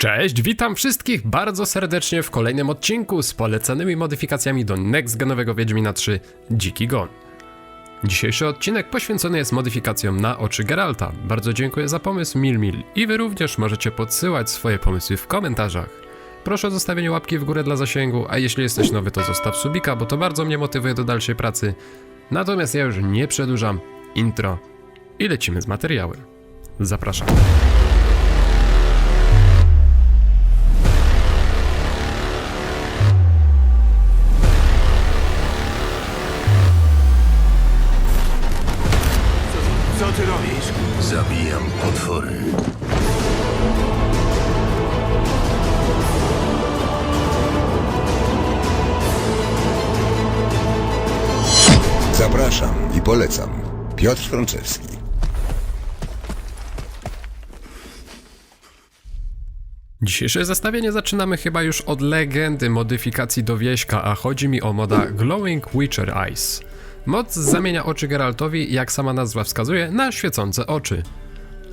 Cześć, witam wszystkich bardzo serdecznie w kolejnym odcinku z polecanymi modyfikacjami do next genowego Wiedźmina 3 Dziki Gon. Dzisiejszy odcinek poświęcony jest modyfikacjom na oczy Geralta. Bardzo dziękuję za pomysł Milmil i wy również możecie podsyłać swoje pomysły w komentarzach. Proszę o zostawienie łapki w górę dla zasięgu, a jeśli jesteś nowy to zostaw subika, bo to bardzo mnie motywuje do dalszej pracy. Natomiast ja już nie przedłużam, intro i lecimy z materiałem. Zapraszam. Zapraszam i polecam. Piotr Frączewski. Dzisiejsze zestawienie zaczynamy chyba już od legendy modyfikacji do wieśka, a chodzi mi o moda Glowing Witcher Eyes. Mod zamienia oczy Geraltowi, jak sama nazwa wskazuje, na świecące oczy.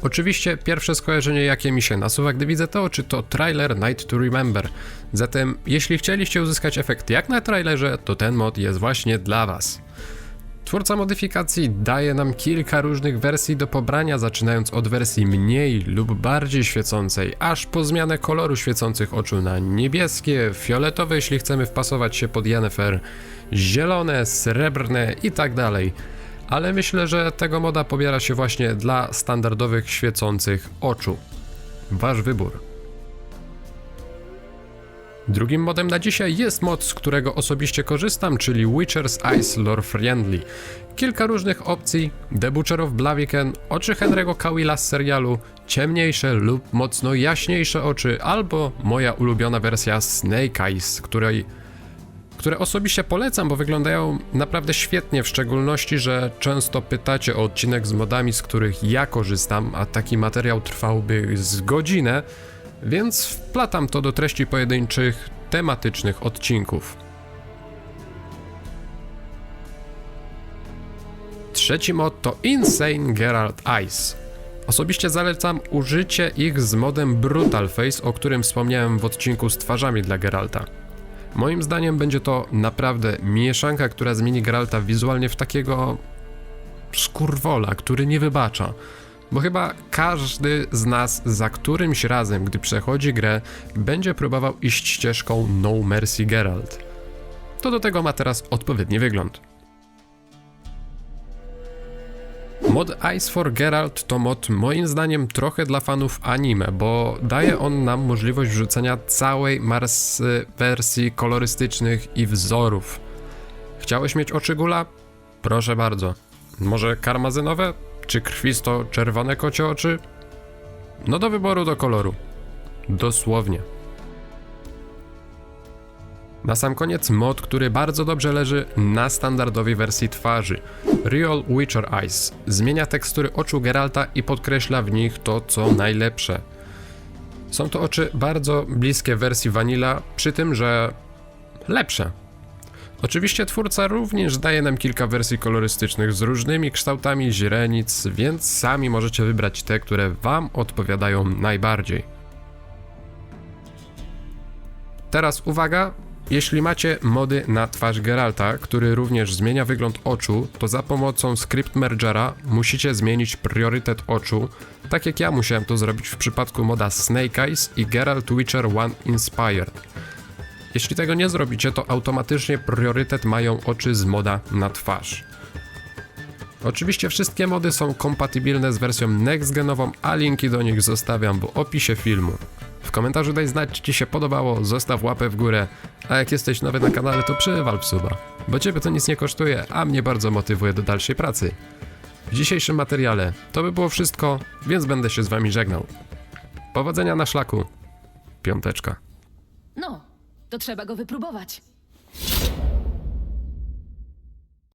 Oczywiście pierwsze skojarzenie jakie mi się nasuwa, gdy widzę te oczy to trailer Night to Remember. Zatem jeśli chcieliście uzyskać efekt jak na trailerze, to ten mod jest właśnie dla was. Twórca modyfikacji daje nam kilka różnych wersji do pobrania, zaczynając od wersji mniej lub bardziej świecącej, aż po zmianę koloru świecących oczu na niebieskie, fioletowe, jeśli chcemy wpasować się pod Yennefer, zielone, srebrne i tak. Ale myślę, że tego moda pobiera się właśnie dla standardowych świecących oczu. Wasz wybór. Drugim modem na dzisiaj jest mod, z którego osobiście korzystam, czyli Witcher's Eyes Lore Friendly. Kilka różnych opcji, The Butcher of Blaviken, oczy Henry'ego Cavilla z serialu, ciemniejsze lub mocno jaśniejsze oczy, albo moja ulubiona wersja Snake Eyes, której które osobiście polecam, bo wyglądają naprawdę świetnie, w szczególności, że często pytacie o odcinek z modami, z których ja korzystam, a taki materiał trwałby z godzinę, więc wplatam to do treści pojedynczych, tematycznych odcinków. Trzeci mod to Insane Geralt Eyes. Osobiście zalecam użycie ich z modem Brutal Face, o którym wspomniałem w odcinku z twarzami dla Geralta. Moim zdaniem będzie to naprawdę mieszanka, która zmieni Geralta wizualnie w takiego skurwola, który nie wybacza. Bo chyba każdy z nas za którymś razem, gdy przechodzi grę, będzie próbował iść ścieżką No Mercy Geralt. To do tego ma teraz odpowiedni wygląd. Mod Ice for Geralt to mod moim zdaniem trochę dla fanów anime, bo daje on nam możliwość wrzucenia całej marsy wersji kolorystycznych i wzorów. Chciałeś mieć oczy gula? Proszę bardzo. Może karmazynowe? Czy krwisto czerwone kocie oczy? No do wyboru do koloru. Dosłownie. Na sam koniec mod, który bardzo dobrze leży na standardowej wersji twarzy. Real Witcher Eyes zmienia tekstury oczu Geralta i podkreśla w nich to, co najlepsze. Są to oczy bardzo bliskie wersji Vanilla, przy tym, że lepsze. Oczywiście twórca również daje nam kilka wersji kolorystycznych z różnymi kształtami źrenic, więc sami możecie wybrać te, które Wam odpowiadają najbardziej. Teraz uwaga, jeśli macie mody na twarz Geralta, który również zmienia wygląd oczu, to za pomocą Script Mergera musicie zmienić priorytet oczu, tak jak ja musiałem to zrobić w przypadku moda Snake Eyes i Geralt Witcher One Inspired. Jeśli tego nie zrobicie, to automatycznie priorytet mają oczy z moda na twarz. Oczywiście wszystkie mody są kompatybilne z wersją next-genową, a linki do nich zostawiam w opisie filmu. W komentarzu daj znać, czy Ci się podobało, zostaw łapę w górę, a jak jesteś nowy na kanale, to przywal suba, bo Ciebie to nic nie kosztuje, a mnie bardzo motywuje do dalszej pracy. W dzisiejszym materiale to by było wszystko, więc będę się z Wami żegnał. Powodzenia na szlaku. Piąteczka. To trzeba go wypróbować.